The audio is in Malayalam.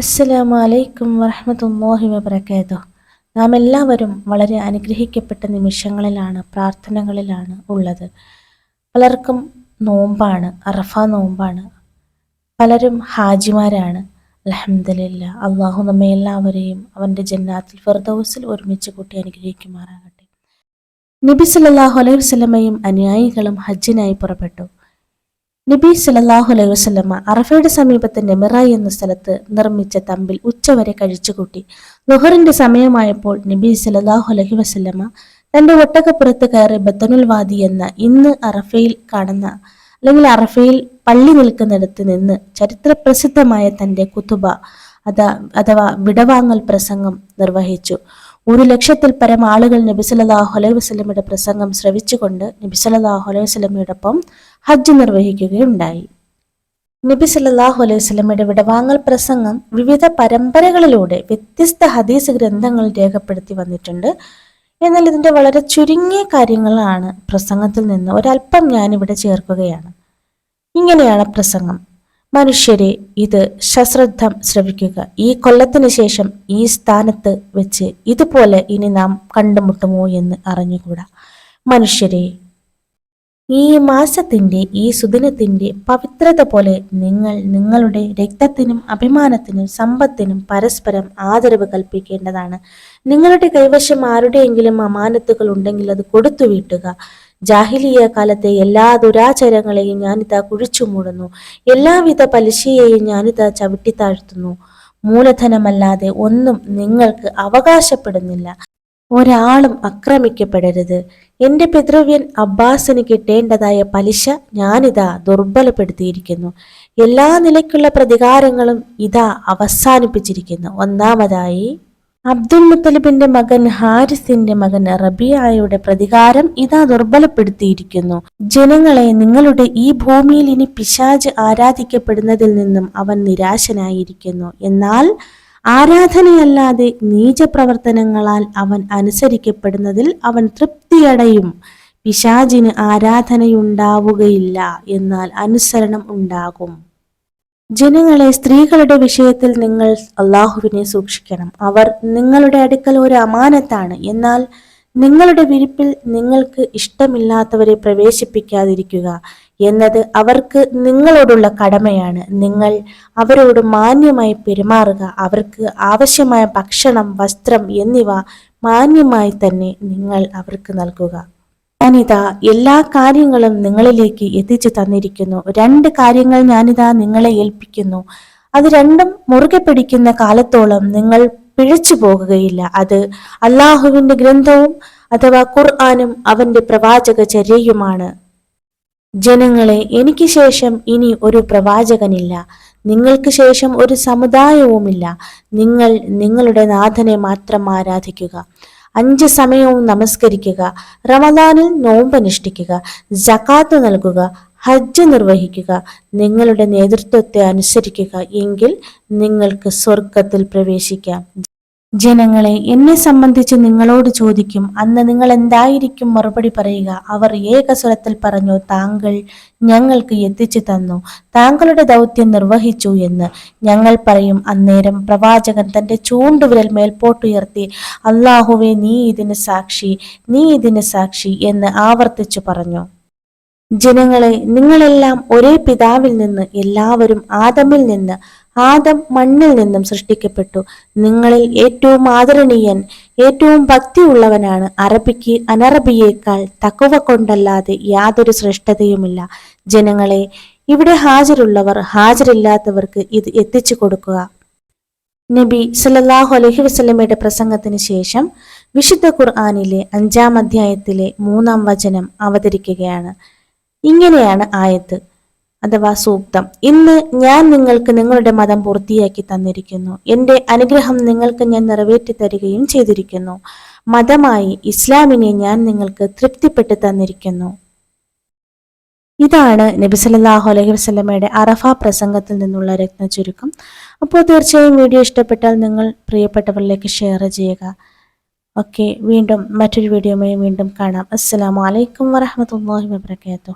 അസ്സലാമു അലൈക്കും വറഹമത്തല്ലാഹി വബർക്കാത്തു നാം എല്ലാവരും വളരെ അനുഗ്രഹിക്കപ്പെട്ട നിമിഷങ്ങളിലാണ് പ്രാർത്ഥനകളിലാണ് ഉള്ളത്. പലർക്കും നോമ്പാണ് അറഫ നോമ്പാണ്. പലരും ഹാജിമാരാണ്. അലഹമില്ല അള്ളാഹു നമ്മെ എല്ലാവരെയും അവന്റെ ജന്നാത്തിൽ ഫിർദൌസിൽ ഒരുമിച്ച് കൂട്ടി അനുഗ്രഹിക്കുമാറാകട്ടെ. നബി സല്ലാഹു അലൈഹി വസ്ലമയും അനുയായികളും ഹജ്ജിനായി പുറപ്പെട്ടു. നബി സലാഹു അലൈഹി വസ്ലമ അറഫയുടെ സമീപത്തെ നെമിറ എന്ന സ്ഥലത്ത് നിർമ്മിച്ച തമ്പിൽ ഉച്ചവരെ കഴിച്ചുകൂട്ടി. ലുഹറിന്റെ സമയമായപ്പോൾ നബി സലാഹു അലഹി വസ്ലമ തന്റെ ഒട്ടകപ്പുറത്ത് കയറി ബത്തനുൽ വാദി എന്ന ഇന്ന് അറഫയിൽ കാണുന്ന അല്ലെങ്കിൽ അറഫയിൽ പള്ളി നിൽക്കുന്നിടത്ത് നിന്ന് ചരിത്ര പ്രസിദ്ധമായ തന്റെ കുത്തുബ അഥവാ വിടവാങ്ങൽ പ്രസംഗം നിർവഹിച്ചു. ഒരു ലക്ഷത്തിൽ പരം ആളുകൾ നബിസലാഹു അലൈഹി വസ്ലമയുടെ പ്രസംഗം ശ്രവിച്ചുകൊണ്ട് നബിസലാഹു അലൈഹി വസ്ലമയോടൊപ്പം ഹജ്ജ് നിർവഹിക്കുകയുണ്ടായി. നബി സല്ലാഹു അലൈഹി വസ്ലമയുടെ വിടവാങ്ങൽ പ്രസംഗം വിവിധ പരമ്പരകളിലൂടെ വ്യത്യസ്ത ഹദീസ് ഗ്രന്ഥങ്ങൾ രേഖപ്പെടുത്തി വന്നിട്ടുണ്ട്. എന്നാൽ ഇതിന്റെ വളരെ ചുരുങ്ങിയ കാര്യങ്ങളാണ് പ്രസംഗത്തിൽ നിന്ന് ഒരല്പം ഞാനിവിടെ ചേർക്കുകയാണ്. ഇങ്ങനെയാണ് പ്രസംഗം. മനുഷ്യരെ ഇത് സശ്രദ്ധം ശ്രവിക്കുക. ഈ കൊല്ലത്തിന് ശേഷം ഈ സ്ഥാനത്ത് വെച്ച് ഇതുപോലെ ഇനി നാം കണ്ടുമുട്ടുമോ എന്ന് അറിഞ്ഞുകൂടാ. മനുഷ്യരെ ഈ മാസത്തിന്റെ ഈ സുദിനത്തിന്റെ പവിത്രത പോലെ നിങ്ങൾ നിങ്ങളുടെ രക്തത്തിനും അഭിമാനത്തിനും സമ്പത്തിനും പരസ്പരം ആദരവ് കൽപ്പിക്കേണ്ടതാണ്. നിങ്ങളുടെ കൈവശം ആരുടെയെങ്കിലും അമാനത്തുകൾ ഉണ്ടെങ്കിൽ അത് കൊടുത്തു വീട്ടുക ജാഹിലിയ കാലത്തെ എല്ലാ ദുരാചാരങ്ങളെയും ഞാനിതാ കുഴിച്ചു മൂടുന്നു. എല്ലാവിധ പലിശയെയും ഞാനിതാ ചവിട്ടിത്താഴ്ത്തുന്നു മൂലധനമല്ലാതെ ഒന്നും നിങ്ങൾക്ക് അവകാശപ്പെടുന്നില്ല. ഒരാളും ആക്രമിക്കപ്പെടരുത്. എന്റെ പിതൃവ്യൻ അബ്ബാസിന് കിട്ടേണ്ടതായ പലിശ ഞാനിതാ ദുർബലപ്പെടുത്തിയിരിക്കുന്നു. എല്ലാ നിലയ്ക്കുള്ള പ്രതികാരങ്ങളും ഇതാ അവസാനിപ്പിച്ചിരിക്കുന്നു. ഒന്നാമതായി അബ്ദുൽ മുത്തലിബിന്റെ മകൻ ഹാരിസിന്റെ മകൻ റബിയായുടെ പ്രതികാരം ഇതാ ദുർബലപ്പെടുത്തിയിരിക്കുന്നു. ജനങ്ങളെ നിങ്ങളുടെ ഈ ഭൂമിയിൽ ഇനി പിശാജ് ആരാധിക്കപ്പെടുന്നതിൽ നിന്നും അവൻ നിരാശനായിരിക്കുന്നു. എന്നാൽ ആരാധനയല്ലാതെ നീചപ്രവർത്തനങ്ങളാൽ അവൻ അനുസരിക്കപ്പെടുന്നതിൽ അവൻ തൃപ്തിയടയും. പിശാജിന് ആരാധനയുണ്ടാവുകയില്ല എന്നാൽ അനുസരണം ഉണ്ടാകും. ജനങ്ങളെ സ്ത്രീകളുടെ വിഷയത്തിൽ നിങ്ങൾ അള്ളാഹുവിനെ സൂക്ഷിക്കണം. അവർ നിങ്ങളുടെ അടുക്കൽ ഒരു അമാനത്താണ്. എന്നാൽ നിങ്ങളുടെ വിരിപ്പിൽ നിങ്ങൾക്ക് ഇഷ്ടമില്ലാത്തവരെ പ്രവേശിപ്പിക്കാതിരിക്കുക എന്നത് അവർക്ക് നിങ്ങളോടുള്ള കടമയാണ്. നിങ്ങൾ അവരോട് മാന്യമായി പെരുമാറുക. അവർക്ക് ആവശ്യമായ ഭക്ഷണം വസ്ത്രം എന്നിവ മാന്യമായി തന്നെ നിങ്ങൾ അവർക്ക് നൽകുക. ഞാനിതാ എല്ലാ കാര്യങ്ങളും നിങ്ങളിലേക്ക് എത്തിച്ചു തന്നിരിക്കുന്നു. രണ്ട് കാര്യങ്ങൾ ഞാനിതാ നിങ്ങളെ ഏൽപ്പിക്കുന്നു. അത് രണ്ടും മുറുകെ പിടിക്കുന്ന കാലത്തോളം നിങ്ങൾ പിഴച്ചു പോകുകയില്ല. അത് അള്ളാഹുവിന്റെ ഗ്രന്ഥവും അഥവാ ഖുർആാനും അവന്റെ പ്രവാചക ചര്യയുമാണ് ജനങ്ങളെ എനിക്ക് ശേഷം ഇനി ഒരു പ്രവാചകനില്ല. നിങ്ങൾക്ക് ശേഷം ഒരു സമുദായവുമില്ല. നിങ്ങൾ നിങ്ങളുടെ നാഥനെ മാത്രം ആരാധിക്കുക. അഞ്ച് സമയവും നമസ്കരിക്കുക റമദാനിൽ നോമ്പ് അനുഷ്ഠിക്കുക ജക്കാത്ത് നൽകുക ഹജ്ജ് നിർവഹിക്കുക നിങ്ങളുടെ നേതൃത്വത്തെ അനുസരിക്കുക എങ്കിൽ നിങ്ങൾക്ക് സ്വർഗത്തിൽ പ്രവേശിക്കാം. ജനങ്ങളെ എന്നെ സംബന്ധിച്ച് നിങ്ങളോട് ചോദിക്കും. അന്ന് നിങ്ങൾ എന്തായിരിക്കും മറുപടി പറയുക? അവർ ഏകസ്വരത്തിൽ പറഞ്ഞു താങ്കൾ ഞങ്ങൾക്ക് എത്തിച്ചു തന്നു. താങ്കളുടെ ദൗത്യം നിർവഹിച്ചു എന്ന്. ഞങ്ങൾ പറയും അന്നേരം പ്രവാചകൻ തന്റെ ചൂണ്ടുവിരൽ മേൽപോട്ടുയർത്തി അള്ളാഹുവെ നീ ഇതിന് സാക്ഷി നീ ഇതിന് സാക്ഷി എന്ന് ആവർത്തിച്ചു പറഞ്ഞു. ജനങ്ങളെ നിങ്ങളെല്ലാം ഒരേ പിതാവിൽ നിന്ന് എല്ലാവരും ആദമിൽ നിന്ന് ആദം മണ്ണിൽ നിന്നും സൃഷ്ടിക്കപ്പെട്ടു. നിങ്ങളിൽ ഏറ്റവും ആദരണീയൻ ഏറ്റവും ഭക്തിയുള്ളവനാണ്. അറബിക്ക് അനറബിയേക്കാൾ തക്കുവ കൊണ്ടല്ലാതെ യാതൊരു ശ്രേഷ്ഠതയുമില്ല. ജനങ്ങളെ ഇവിടെ ഹാജരുള്ളവർ ഹാജരില്ലാത്തവർക്ക് ഇത് എത്തിച്ചു കൊടുക്കുക. നബി സല്ലാഹു അലഹി വസ്ലമയുടെ പ്രസംഗത്തിന് ശേഷം വിശുദ്ധ ഖുർആാനിലെ അഞ്ചാം അധ്യായത്തിലെ മൂന്നാം വചനം അവതരിക്കുകയാണ്. ഇങ്ങനെയാണ് ആയത്ത്. അഥവാ സൂക്തം. ഇന്ന് ഞാൻ നിങ്ങൾക്ക് നിങ്ങളുടെ മതം പൂർത്തിയാക്കി തന്നിരിക്കുന്നു. എന്റെ അനുഗ്രഹം നിങ്ങൾക്ക് ഞാൻ നിറവേറ്റി തരികയും ചെയ്തിരിക്കുന്നു. മതമായി ഇസ്ലാമിനെ ഞാൻ നിങ്ങൾക്ക് തൃപ്തിപ്പെട്ട് തന്നിരിക്കുന്നു. ഇതാണ് നബി സല്ലാഹു അലൈഹി വസ്ലമയുടെ അറഫ പ്രസംഗത്തിൽ നിന്നുള്ള രത്ന ചുരുക്കം അപ്പോൾ തീർച്ചയായും വീഡിയോ ഇഷ്ടപ്പെട്ടാൽ നിങ്ങൾ പ്രിയപ്പെട്ടവരിലേക്ക് ഷെയർ ചെയ്യുക. ഓക്കെ വീണ്ടും മറ്റൊരു വീഡിയോയുമായി വീണ്ടും കാണാം. അസ്സാം വലൈക്കും വാഹമത്തല്ലാഹി വാബർക്കാത്തു